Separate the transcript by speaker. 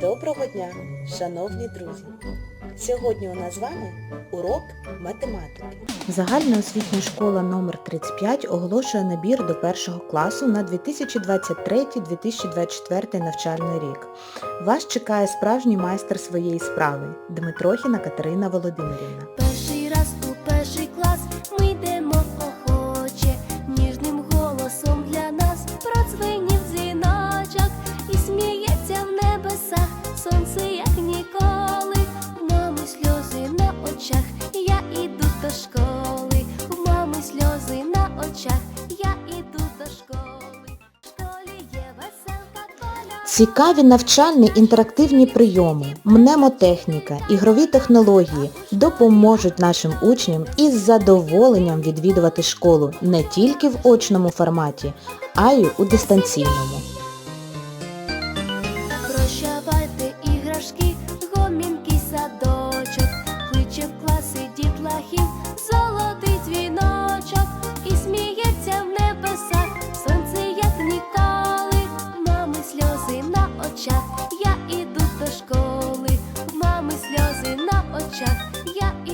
Speaker 1: Доброго дня, шановні друзі! Сьогодні у нас з вами урок математики. Загальноосвітня школа номер 35 оголошує набір до першого класу на 2023-2024 навчальний рік. Вас чекає справжній майстер своєї справи Дмитрохіна Катерина Володимирівна.
Speaker 2: Сонце, як ніколи. В мами сльози на очах, я іду до школи. В мами сльози на очах, я іду до школи. В школі є веселка коля. Цікаві навчальні інтерактивні прийоми,
Speaker 1: мнемотехніка, ігрові технології допоможуть нашим учням із задоволенням відвідувати школу не тільки в очному форматі, а й у дистанційному
Speaker 2: прощавайте іграшки, гомінки садочок, кличе в класи дітлахів, золотий дзвіночок і сміється в небесах, сонце як ніколи, мами сльози на очах, я іду до школи, мами сльози на очах, я іду.